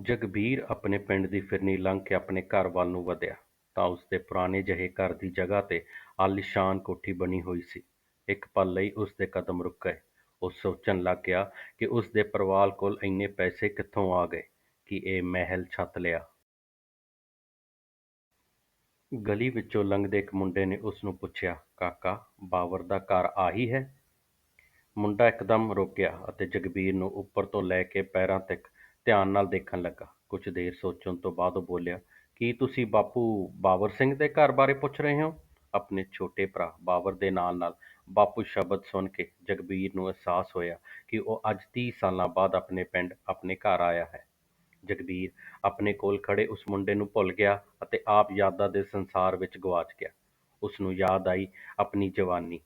ਜਗਬੀਰ ਆਪਣੇ ਪਿੰਡ ਦੀ ਫਿਰਨੀ ਲੰਘ ਕੇ ਆਪਣੇ ਘਰ ਵੱਲ ਨੂੰ ਵਧਿਆ ਤਾਂ ਉਸਦੇ ਪੁਰਾਣੇ ਜਿਹੇ ਘਰ ਦੀ ਜਗ੍ਹਾ 'ਤੇ ਆਲੀਸ਼ਾਨ ਕੋਠੀ ਬਣੀ ਹੋਈ ਸੀ। ਇੱਕ ਪਲ ਲਈ ਉਸਦੇ ਕਦਮ ਰੁਕ ਗਏ। ਉਹ ਸੋਚਣ ਲੱਗ ਗਿਆ ਕਿ ਉਸਦੇ ਪਰਿਵਾਰ ਕੋਲ ਇੰਨੇ ਪੈਸੇ ਕਿੱਥੋਂ ਆ ਗਏ ਕਿ ਇਹ ਮਹਿਲ ਛੱਤ ਲਿਆ। ਗਲੀ ਵਿੱਚੋਂ ਲੰਘਦੇ ਇੱਕ ਮੁੰਡੇ ਨੇ ਉਸਨੂੰ ਪੁੱਛਿਆ, "ਕਾਕਾ, ਬਾਬਰ ਦਾ ਘਰ ਆਹੀ ਹੈ?" ਮੁੰਡਾ ਇੱਕਦਮ ਰੁਕ ਗਿਆ ਅਤੇ ਜਗਬੀਰ ਨੂੰ ਉੱਪਰ ਤੋਂ ਲੈ ਕੇ ਪੈਰਾਂ ਤੱਕ ਧਿਆਨ ਨਾਲ ਦੇਖਣ ਲੱਗਾ। ਕੁਝ ਦੇਰ ਸੋਚਣ ਤੋਂ ਬਾਅਦ ਉਹ ਬੋਲਿਆ, "ਕੀ ਤੁਸੀਂ ਬਾਪੂ ਬਾਬਰ ਸਿੰਘ ਦੇ ਘਰ ਬਾਰੇ ਪੁੱਛ ਰਹੇ ਹੋ?" ਆਪਣੇ ਛੋਟੇ ਭਰਾ ਬਾਬਰ ਦੇ ਨਾਲ-ਨਾਲ ਬਾਪੂ ਸ਼ਬਦ ਸੁਣ ਕੇ ਜਗਬੀਰ ਨੂੰ ਅਹਿਸਾਸ ਹੋਇਆ ਕਿ ਉਹ ਅੱਜ ਤੀਹ ਸਾਲਾਂ ਬਾਅਦ ਆਪਣੇ ਪਿੰਡ, ਆਪਣੇ ਘਰ ਆਇਆ ਹੈ। ਜਗਬੀਰ ਆਪਣੇ ਕੋਲ ਖੜ੍ਹੇ ਉਸ ਮੁੰਡੇ ਨੂੰ ਭੁੱਲ ਗਿਆ ਅਤੇ ਆਪ ਯਾਦਾਂ ਦੇ ਸੰਸਾਰ ਵਿੱਚ ਗੁਆਚ ਗਿਆ। ਉਸਨੂੰ ਯਾਦ ਆਈ ਆਪਣੀ ਜਵਾਨੀ,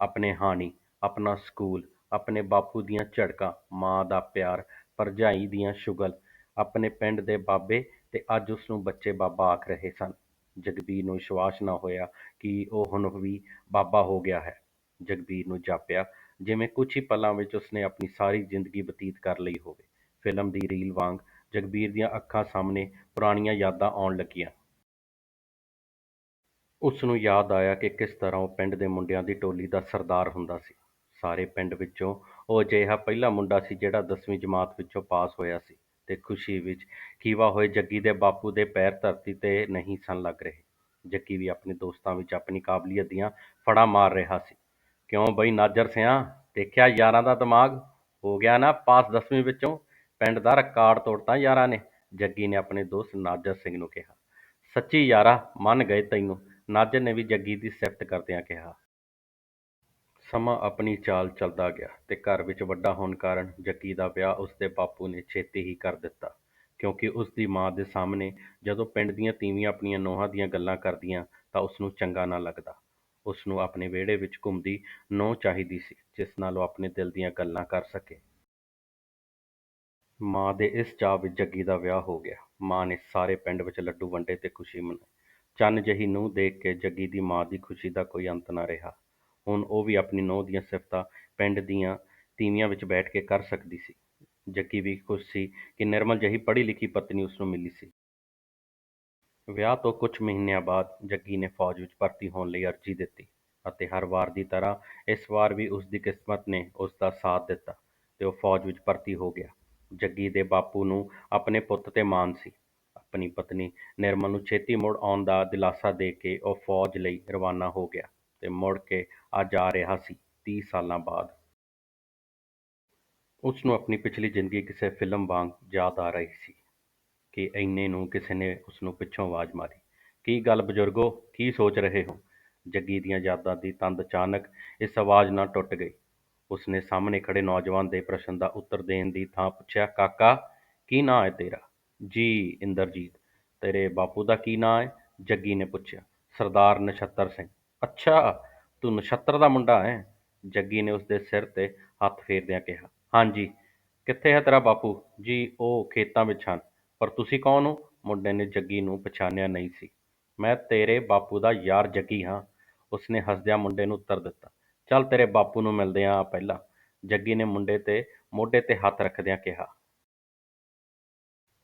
ਆਪਣੇ ਹਾਣੀ, ਆਪਣਾ ਸਕੂਲ, ਆਪਣੇ ਬਾਪੂ ਦੀਆਂ ਝਿੜਕਾਂ, ਮਾਂ ਦਾ ਪਿਆਰ, ਭਰਜਾਈ ਦੀਆਂ ਸ਼ੁਗਲ, ਆਪਣੇ ਪਿੰਡ ਦੇ ਬਾਬੇ ਤੇ ਅੱਜ ਉਸਨੂੰ ਬੱਚੇ ਬਾਬਾ ਆਖ ਰਹੇ ਸਨ। ਜਗਬੀਰ ਨੂੰ ਵਿਸ਼ਵਾਸ ਨਾ ਹੋਇਆ ਕਿ ਉਹ ਹੁਣ ਵੀ ਬਾਬਾ ਹੋ ਗਿਆ ਹੈ। ਜਗਬੀਰ ਨੂੰ ਜਾਪਿਆ ਜਿਵੇਂ ਕੁਝ ਹੀ ਪਲਾਂ ਵਿੱਚ ਉਸਨੇ ਆਪਣੀ ਸਾਰੀ ਜ਼ਿੰਦਗੀ ਬਤੀਤ ਕਰ ਲਈ ਹੋਵੇ। ਫਿਲਮ ਦੀ ਰੀਲ ਵਾਂਗ ਜਗਬੀਰ ਦੀਆਂ ਅੱਖਾਂ ਸਾਹਮਣੇ ਪੁਰਾਣੀਆਂ ਯਾਦਾਂ ਆਉਣ ਲੱਗੀਆਂ। ਉਸਨੂੰ ਯਾਦ ਆਇਆ ਕਿ ਕਿਸ ਤਰ੍ਹਾਂ ਉਹ ਪਿੰਡ ਦੇ ਮੁੰਡਿਆਂ ਦੀ ਟੋਲੀ ਦਾ ਸਰਦਾਰ ਹੁੰਦਾ ਸੀ। ਸਾਰੇ ਪਿੰਡ ਵਿੱਚੋਂ ਉਹ ਅਜਿਹਾ ਪਹਿਲਾ ਮੁੰਡਾ ਸੀ ਜਿਹੜਾ ਦਸਵੀਂ ਜਮਾਤ ਵਿੱਚੋਂ ਪਾਸ ਹੋਇਆ ਸੀ ਤੇ ਖੁਸ਼ੀ ਵਿੱਚ ਖੀਵਾ ਹੋਏ ਜੱਗੀ ਦੇ ਬਾਪੂ ਦੇ ਪੈਰ ਧਰਤੀ 'ਤੇ ਨਹੀਂ ਸਨ ਲੱਗ ਰਹੇ। ਜੱਗੀ ਵੀ ਆਪਣੇ ਦੋਸਤਾਂ ਵਿੱਚ ਆਪਣੀ ਕਾਬਲੀਅਤ ਦੀਆਂ ਫੜਾਂ ਮਾਰ ਰਿਹਾ ਸੀ। "ਕਿਉਂ ਬਈ ਨਾਜਰ ਸਿਆ ਦੇਖਿਆ ਯਾਰਾਂ ਦਾ ਦਿਮਾਗ? ਹੋ ਗਿਆ ਨਾ ਪਾਸ ਦਸਵੀਂ ਵਿੱਚੋਂ? ਪਿੰਡ ਦਾ ਰਿਕਾਰਡ ਤੋੜਤਾ ਯਾਰਾਂ ਨੇ," ਜੱਗੀ ਨੇ ਆਪਣੇ ਦੋਸਤ ਨਾਜਰ ਸਿੰਘ ਨੂੰ ਕਿਹਾ। "ਸੱਚੀ ਯਾਰਾ, ਮੰਨ ਗਏ ਤੈਨੂੰ," ਨਾਜਰ ਨੇ ਵੀ ਜੱਗੀ ਦੀ ਸਿਫ਼ਤ ਕਰਦਿਆਂ ਕਿਹਾ। ਸਮਾਂ ਆਪਣੀ ਚਾਲ ਚੱਲਦਾ ਗਿਆ ਤੇ ਘਰ ਵਿੱਚ ਵੱਡਾ ਹੋਣ ਕਾਰਨ ਜੱਗੀ ਦਾ ਵਿਆਹ ਉਸਦੇ ਬਾਪੂ ਨੇ ਛੇਤੀ ਹੀ ਕਰ ਦਿੱਤਾ, ਕਿਉਂਕਿ ਉਸਦੀ ਮਾਂ ਦੇ ਸਾਹਮਣੇ ਜਦੋਂ ਪਿੰਡ ਦੀਆਂ ਤੀਵੀਆਂ ਆਪਣੀਆਂ ਨੋਹਾਂ ਦੀਆਂ ਗੱਲਾਂ ਕਰਦੀਆਂ ਤਾਂ ਉਸਨੂੰ ਚੰਗਾ ਨਾ ਲੱਗਦਾ। ਉਸਨੂੰ ਆਪਣੇ ਵਿਹੜੇ ਵਿੱਚ ਘੁੰਮਦੀ ਨਹੁੰ ਚਾਹੀਦੀ ਸੀ, ਜਿਸ ਨਾਲ ਉਹ ਆਪਣੇ ਦਿਲ ਦੀਆਂ ਗੱਲਾਂ ਕਰ ਸਕੇ। ਮਾਂ ਦੇ ਇਸ ਚਾਅ ਵਿੱਚ ਜੱਗੀ ਦਾ ਵਿਆਹ ਹੋ ਗਿਆ। ਮਾਂ ਨੇ ਸਾਰੇ ਪਿੰਡ ਵਿੱਚ ਲੱਡੂ ਵੰਡੇ ਤੇ ਖੁਸ਼ੀ ਮਨਾਈ। ਚੰਨ ਜਿਹੀ ਨੂੰਹ ਦੇਖ ਕੇ ਜੱਗੀ ਦੀ ਮਾਂ ਦੀ ਖੁਸ਼ੀ ਦਾ ਕੋਈ ਅੰਤ ਨਾ ਰਿਹਾ। ਹੁਣ ਉਹ ਵੀ ਆਪਣੀ ਨੂੰਹ ਦੀਆਂ ਸਿਫ਼ਤਾਂ ਪਿੰਡ ਦੀਆਂ ਤੀਵੀਆਂ ਵਿੱਚ ਬੈਠ ਕੇ ਕਰ ਸਕਦੀ ਸੀ। ਜੱਗੀ ਵੀ ਖੁਸ਼ ਸੀ ਕਿ ਨਿਰਮਲ ਜਿਹੀ ਪੜ੍ਹੀ ਲਿਖੀ ਪਤਨੀ ਉਸਨੂੰ ਮਿਲੀ ਸੀ। ਵਿਆਹ ਤੋਂ ਕੁਝ ਮਹੀਨਿਆਂ ਬਾਅਦ ਜੱਗੀ ਨੇ ਫ਼ੌਜ ਵਿੱਚ ਭਰਤੀ ਹੋਣ ਲਈ ਅਰਜ਼ੀ ਦਿੱਤੀ ਅਤੇ ਹਰ ਵਾਰ ਦੀ ਤਰ੍ਹਾਂ ਇਸ ਵਾਰ ਵੀ ਉਸਦੀ ਕਿਸਮਤ ਨੇ ਉਸਦਾ ਸਾਥ ਦਿੱਤਾ ਤੇ ਉਹ ਫ਼ੌਜ ਵਿੱਚ ਭਰਤੀ ਹੋ ਗਿਆ। ਜੱਗੀ ਦੇ ਬਾਪੂ ਨੂੰ ਆਪਣੇ ਪੁੱਤ 'ਤੇ ਮਾਣ ਸੀ। ਆਪਣੀ ਪਤਨੀ ਨਿਰਮਲ ਨੂੰ ਛੇਤੀ ਮੁੜ ਆਉਣ ਦਾ ਦਿਲਾਸਾ ਦੇ ਕੇ ਉਹ ਫ਼ੌਜ ਲਈ ਰਵਾਨਾ ਹੋ ਗਿਆ ਤੇ ਮੁੜ ਕੇ ਅੱਜ ਆ ਰਿਹਾ ਸੀ ਤੀਹ ਸਾਲਾਂ ਬਾਅਦ। ਉਸਨੂੰ ਆਪਣੀ ਪਿਛਲੀ ਜ਼ਿੰਦਗੀ ਕਿਸੇ ਫਿਲਮ ਵਾਂਗ ਯਾਦ ਆ ਰਹੀ ਸੀ ਕਿ ਇੰਨੇ ਨੂੰ ਕਿਸੇ ਨੇ ਉਸਨੂੰ ਪਿੱਛੋਂ ਆਵਾਜ਼ ਮਾਰੀ, "ਕੀ ਗੱਲ ਬਜ਼ੁਰਗੋ, ਕੀ ਸੋਚ ਰਹੇ ਹੋ?" ਜੱਗੀ ਦੀਆਂ ਯਾਦਾਂ ਦੀ ਤੰਦ ਅਚਾਨਕ ਇਸ ਆਵਾਜ਼ ਨਾਲ ਟੁੱਟ ਗਈ। ਉਸਨੇ ਸਾਹਮਣੇ ਖੜ੍ਹੇ ਨੌਜਵਾਨ ਦੇ ਪ੍ਰਸ਼ਨ ਦਾ ਉੱਤਰ ਦੇਣ ਦੀ ਥਾਂ ਪੁੱਛਿਆ, "ਕਾਕਾ, ਕੀ ਨਾਂ ਹੈ ਤੇਰਾ?" "ਜੀ, ਇੰਦਰਜੀਤ।" "ਤੇਰੇ ਬਾਪੂ ਦਾ ਕੀ ਨਾਂ ਹੈ?" ਜੱਗੀ ਨੇ ਪੁੱਛਿਆ। "ਸਰਦਾਰ ਨਛੱਤਰ ਸਿੰਘ।" "ਅੱਛਾ, ਤੂੰ ਨਛੱਤਰ ਦਾ ਮੁੰਡਾ ਹੈਂ?" ਜੱਗੀ ਨੇ ਉਸਦੇ ਸਿਰ 'ਤੇ ਹੱਥ ਫੇਰਦਿਆਂ ਕਿਹਾ। "ਹਾਂਜੀ।" "ਕਿੱਥੇ ਹੈ ਤੇਰਾ ਬਾਪੂ?" "ਜੀ, ਉਹ ਖੇਤਾਂ ਵਿੱਚ ਹਨ।" "ਪਰ ਤੁਸੀਂ ਕੌਣ ਹੋ?" ਮੁੰਡੇ ਨੇ ਜੱਗੀ ਨੂੰ ਪਛਾਣਿਆ ਨਹੀਂ ਸੀ। "ਮੈਂ ਤੇਰੇ ਬਾਪੂ ਦਾ ਯਾਰ ਜੱਗੀ ਹਾਂ," ਉਸਨੇ ਹੱਸਦਿਆਂ ਮੁੰਡੇ ਨੂੰ ਉੱਤਰ ਦਿੱਤਾ। "ਚੱਲ ਤੇਰੇ ਬਾਪੂ ਨੂੰ ਮਿਲਦੇ ਹਾਂ ਪਹਿਲਾਂ," ਜੱਗੀ ਨੇ ਮੁੰਡੇ ਦੇ ਮੋਢੇ 'ਤੇ ਹੱਥ ਰੱਖਦਿਆਂ ਕਿਹਾ।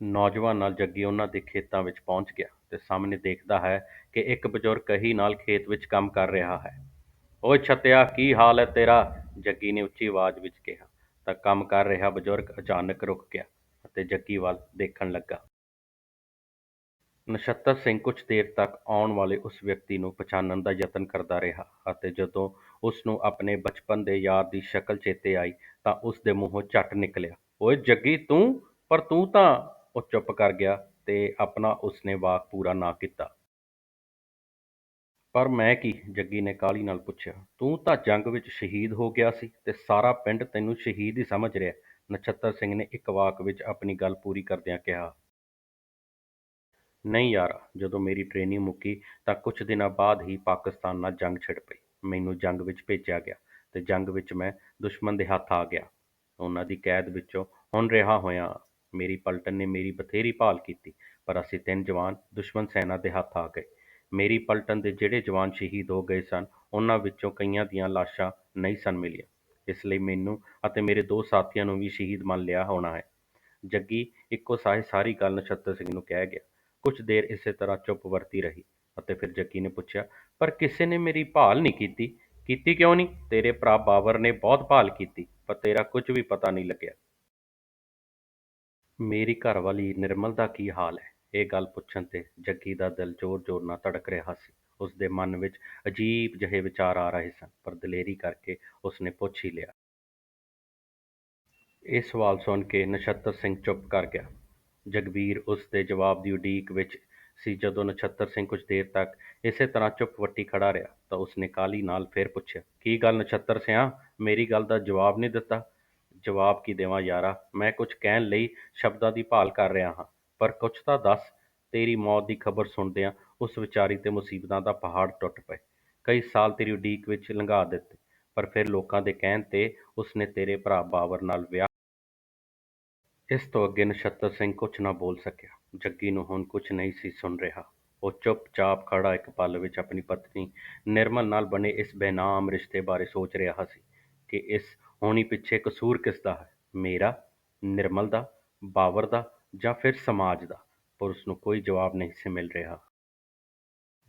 ਨੌਜਵਾਨ ਨਾਲ ਜੱਗੀ ਉਹਨਾਂ ਦੇ ਖੇਤਾਂ ਵਿੱਚ ਪਹੁੰਚ ਗਿਆ ਤੇ ਸਾਹਮਣੇ ਦੇਖਦਾ ਹੈ ਕਿ ਇੱਕ ਬਜ਼ੁਰਗ ਕਹੀ ਨਾਲ ਖੇਤ ਵਿੱਚ ਕੰਮ ਕਰ ਰਿਹਾ ਹੈ। "ਓਏ ਛੱਤਿਆ, ਕੀ ਹਾਲ ਹੈ ਤੇਰਾ?" ਜੱਗੀ ਨੇ ਉੱਚੀ ਆਵਾਜ਼ ਵਿੱਚ ਕਿਹਾ ਤਾਂ ਕੰਮ ਕਰ ਰਿਹਾ ਬਜ਼ੁਰਗ ਅਚਾਨਕ ਰੁਕ ਗਿਆ ਅਤੇ ਜੱਗੀ ਵੱਲ ਦੇਖਣ ਲੱਗਾ। ਨਛੱਤਰ ਸਿੰਘ ਕੁਝ ਦੇਰ ਤੱਕ ਆਉਣ ਵਾਲੇ ਉਸ ਵਿਅਕਤੀ ਨੂੰ ਪਛਾਣਨ ਦਾ ਯਤਨ ਕਰਦਾ ਰਿਹਾ ਅਤੇ ਜਦੋਂ ਉਸਨੂੰ ਆਪਣੇ ਬਚਪਨ ਦੇ ਯਾਰ ਦੀ ਸ਼ਕਲ ਚੇਤੇ ਆਈ ਤਾਂ ਉਸਦੇ ਮੂੰਹੋਂ ਝੱਟ ਨਿਕਲਿਆ, "ਓਏ ਜੱਗੀ ਤੂੰ, ਪਰ ਤੂੰ ਤਾਂ..." ਉਹ ਚੁੱਪ ਕਰ ਗਿਆ ਤੇ ਆਪਣਾ ਉਸਨੇ ਵਾਕ ਪੂਰਾ ਨਾ ਕੀਤਾ। "ਪਰ ਮੈਂ ਕੀ?" ਜੱਗੀ ਨੇ ਕਾਹਲੀ ਨਾਲ ਪੁੱਛਿਆ। "ਤੂੰ ਤਾਂ ਜੰਗ ਵਿੱਚ ਸ਼ਹੀਦ ਹੋ ਗਿਆ ਸੀ ਤੇ ਸਾਰਾ ਪਿੰਡ ਤੈਨੂੰ ਸ਼ਹੀਦ ਹੀ ਸਮਝ ਰਿਹਾ," ਨਛੱਤਰ ਸਿੰਘ ਨੇ ਇੱਕ ਵਾਕ ਵਿੱਚ ਆਪਣੀ ਗੱਲ ਪੂਰੀ ਕਰਦਿਆਂ ਕਿਹਾ। "ਨਹੀਂ ਯਾਰਾ, ਜਦੋਂ ਮੇਰੀ ਟ੍ਰੇਨਿੰਗ ਮੁੱਕੀ ਤਾਂ ਕੁਝ ਦਿਨਾਂ ਬਾਅਦ ਹੀ ਪਾਕਿਸਤਾਨ ਨਾਲ ਜੰਗ ਛਿੜ ਪਈ। ਮੈਨੂੰ ਜੰਗ ਵਿੱਚ ਭੇਜਿਆ ਗਿਆ ਤੇ ਜੰਗ ਵਿੱਚ ਮੈਂ ਦੁਸ਼ਮਣ ਦੇ ਹੱਥ ਆ ਗਿਆ। ਉਨ੍ਹਾਂ ਦੀ ਕੈਦ ਵਿੱਚੋਂ ਹੁਣ ਰਿਹਾ ਹੋਇਆ ਮੇਰੀ ਪਲਟਨ ਨੇ ਮੇਰੀ ਬਥੇਰੀ ਭਾਲ ਕੀਤੀ, ਪਰ ਅਸੀਂ ਤਿੰਨ ਜਵਾਨ ਦੁਸ਼ਮਣ ਸੈਨਾ ਦੇ ਹੱਥ ਆ ਗਏ। ਮੇਰੀ ਪਲਟਨ ਦੇ ਜਿਹੜੇ ਜਵਾਨ ਸ਼ਹੀਦ ਹੋ ਗਏ ਸਨ ਉਨ੍ਹਾਂ ਵਿੱਚੋਂ ਕਈਆਂ ਦੀਆਂ ਲਾਸ਼ਾਂ ਨਹੀਂ ਸਨ ਮਿਲੀਆਂ। ਇਸ ਲਈ ਮੈਨੂੰ ਅਤੇ ਮੇਰੇ ਦੋ ਸਾਥੀਆਂ ਨੂੰ ਵੀ ਸ਼ਹੀਦ ਮੰਨ ਲਿਆ ਹੋਣਾ ਹੈ।" ਜੱਗੀ ਇੱਕੋ ਸਾਹ ਸਾਰੀ ਗੱਲ ਨਛੱਤਰ ਸਿੰਘ ਨੂੰ ਕਹਿ ਗਿਆ ਕੁਝ ਦੇਰ ਇਸੇ ਤਰ੍ਹਾਂ ਚੁੱਪ ਵਰਤੀ ਰਹੀ ਅਤੇ ਫਿਰ ਜੱਗੀ ਨੇ ਪੁੱਛਿਆ, ਪਰ ਕਿਸੇ ਨੇ ਮੇਰੀ ਭਾਲ ਨਹੀਂ ਕੀਤੀ ਕੀਤੀ ਕਿਉਂ ਨਹੀਂ ਤੇਰੇ ਭਰਾ ਬਾਬਰ ਨੇ ਬਹੁਤ ਭਾਲ ਕੀਤੀ, ਪਰ ਤੇਰਾ ਕੁਝ ਵੀ ਪਤਾ ਨਹੀਂ ਲੱਗਿਆ ਮੇਰੀ ਘਰਵਾਲੀ ਨਿਰਮਲ ਦਾ ਕੀ ਹਾਲ ਹੈ? ਇਹ ਗੱਲ ਪੁੱਛਣ ਤੇ ਜੱਗੀ ਦਾ ਦਿਲ ਜ਼ੋਰ-ਜ਼ੋਰ ਨਾਲ ਧੜਕ ਰਿਹਾ ਸੀ। ਉਸਦੇ ਮਨ ਵਿੱਚ ਅਜੀਬ ਜਿਹੇ ਵਿਚਾਰ ਆ ਰਹੇ ਸਨ, ਪਰ ਦਲੇਰੀ ਕਰਕੇ ਉਸਨੇ ਪੁੱਛ ਹੀ ਲਿਆ। ਇਹ ਸਵਾਲ ਸੁਣ ਕੇ ਨਛੱਤਰ ਸਿੰਘ ਚੁੱਪ ਕਰ ਗਿਆ। ਜਗਬੀਰ ਉਸ ਦੇ ਜਵਾਬ ਦੀ ਉਡੀਕ ਵਿੱਚ ਸੀ, ਜਦੋਂ ਨਛੱਤਰ ਸਿੰਘ ਕੁਝ ਦੇਰ ਤੱਕ ਇਸੇ ਤਰ੍ਹਾਂ ਚੁੱਪ ਵੱਟੀ ਖੜ੍ਹਾ ਰਿਹਾ ਤਾਂ ਉਸਨੇ ਕਾਹਲੀ ਨਾਲ ਫਿਰ ਪੁੱਛਿਆ, ਕੀ ਗੱਲ ਨਛੱਤਰ ਸਿਆਂ? ਮੇਰੀ ਗੱਲ ਦਾ ਜਵਾਬ ਨਹੀਂ ਦਿੱਤਾ? ਜਵਾਬ ਕੀ ਦੇਵਾਂ ਯਾਰਾ? ਮੈਂ ਕੁਝ ਕਹਿਣ ਲਈ ਸ਼ਬਦਾਂ ਦੀ ਭਾਲ ਕਰ ਰਿਹਾ ਹਾਂ। ਪਰ ਕੁਝ ਤਾਂ ਦੱਸ, ਤੇਰੀ ਮੌਤ ਦੀ ਖਬਰ ਸੁਣਦਿਆਂ ਉਸ ਵਿਚਾਰੀ ਤੇ ਮੁਸੀਬਤਾਂ ਦਾ ਪਹਾੜ ਟੁੱਟ ਪਏ। ਕਈ ਸਾਲ ਤੇਰੀ ਉਡੀਕ ਵਿੱਚ ਲੰਘਾ ਦਿੱਤੇ, ਪਰ ਫਿਰ ਲੋਕਾਂ ਦੇ ਕਹਿਣ ਤੇ ਉਸਨੇ ਤੇਰੇ ਭਰਾ ਬਾਬਰ ਨਾਲ ਵਿਆਹ ਇਸ ਤੋਂ ਅੱਗੇ ਨਛੱਤਰ ਸਿੰਘ ਕੁਝ ਨਾ ਬੋਲ ਸਕਿਆ। ਜੱਗੀ ਨੂੰ ਹੁਣ ਕੁਝ ਨਹੀਂ ਸੀ ਸੁਣ ਰਿਹਾ। ਉਹ ਚੁੱਪਚਾਪ ਖੜਾ ਇੱਕ ਪਲ ਵਿੱਚ ਆਪਣੀ ਪਤਨੀ ਨਿਰਮਲ ਨਾਲ ਬਣੇ ਇਸ ਬੇਨਾਮ ਰਿਸ਼ਤੇ ਬਾਰੇ ਸੋਚ ਰਿਹਾ ਸੀ ਕਿ ਇਸ ਹੋਣੀ ਪਿੱਛੇ ਕਸੂਰ ਕਿਸਦਾ ਹੈ? ਮੇਰਾ, ਨਿਰਮਲ ਦਾ, ਬਾਬਰ ਦਾ ਜਾਂ ਫਿਰ ਸਮਾਜ ਦਾ? ਪਰ ਉਸਨੂੰ ਕੋਈ ਜਵਾਬ ਨਹੀਂ ਸੀ ਮਿਲ ਰਿਹਾ।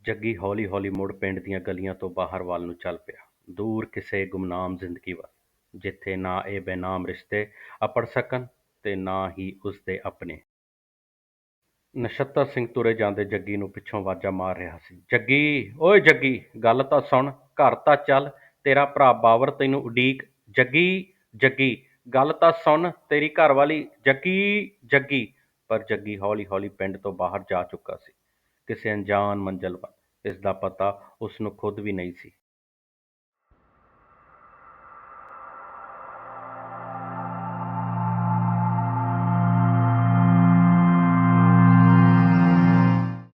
ਜੱਗੀ ਹੌਲੀ-ਹੌਲੀ ਮੁੜ ਪਿੰਡ ਦੀਆਂ ਗਲੀਆਂ ਤੋਂ ਬਾਹਰ ਵੱਲ ਨੂੰ ਚੱਲ ਪਿਆ। ਦੂਰ ਕਿਸੇ ਗੁਮਨਾਮ ਜ਼ਿੰਦਗੀ ਵੱਲ, ਜਿੱਥੇ ਨਾ ਇਹ ਬੇਨਾਮ ਰਿਸ਼ਤੇ ਅਪੜ ਸਕਣ ਤੇ ਨਾ ਹੀ ਉਸਦੇ ਆਪਣੇ। ਨਛੱਤਰ ਸਿੰਘ ਤੁਰੇ ਜਾਂਦੇ ਜੱਗੀ ਨੂੰ ਪਿੱਛੋਂ ਆਵਾਜ਼ਾਂ ਮਾਰ ਰਿਹਾ ਸੀ। ਜੱਗੀ, ਓਏ ਜੱਗੀ, ਗੱਲ ਤਾਂ ਸੁਣ, ਘਰ ਤਾਂ ਚੱਲ, ਤੇਰਾ ਭਰਾ ਬਾਬਰ ਤੈਨੂੰ ਉਡੀਕ ਜੱਗੀ ਜੱਗੀ, ਗੱਲ ਤਾਂ ਸੁਣ, ਤੇਰੀ ਘਰਵਾਲੀ ਜੱਗੀ ਜੱਗੀ, ਪਰ ਜੱਗੀ ਹੌਲੀ-ਹੌਲੀ ਪਿੰਡ ਤੋਂ ਬਾਹਰ ਜਾ ਚੁੱਕਾ ਸੀ। ਕਿਸੇ ਅਣਜਾਣ ਮੰਜ਼ਿਲ ਵੱਲ। ਇਸ ਦਾ ਪਤਾ ਉਸ ਨੂੰ ਖੁਦ ਵੀ ਨਹੀਂ ਸੀ।